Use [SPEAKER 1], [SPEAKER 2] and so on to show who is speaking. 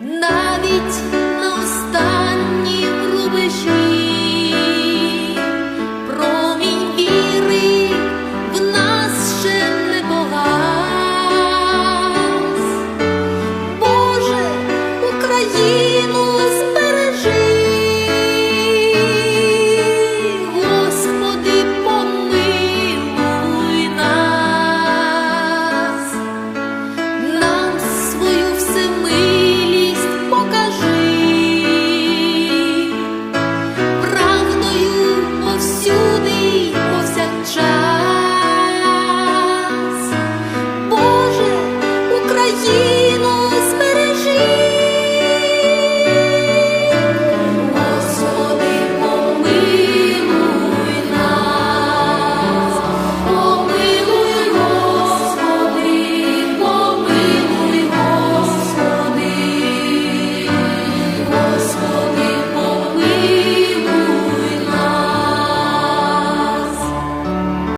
[SPEAKER 1] навіть.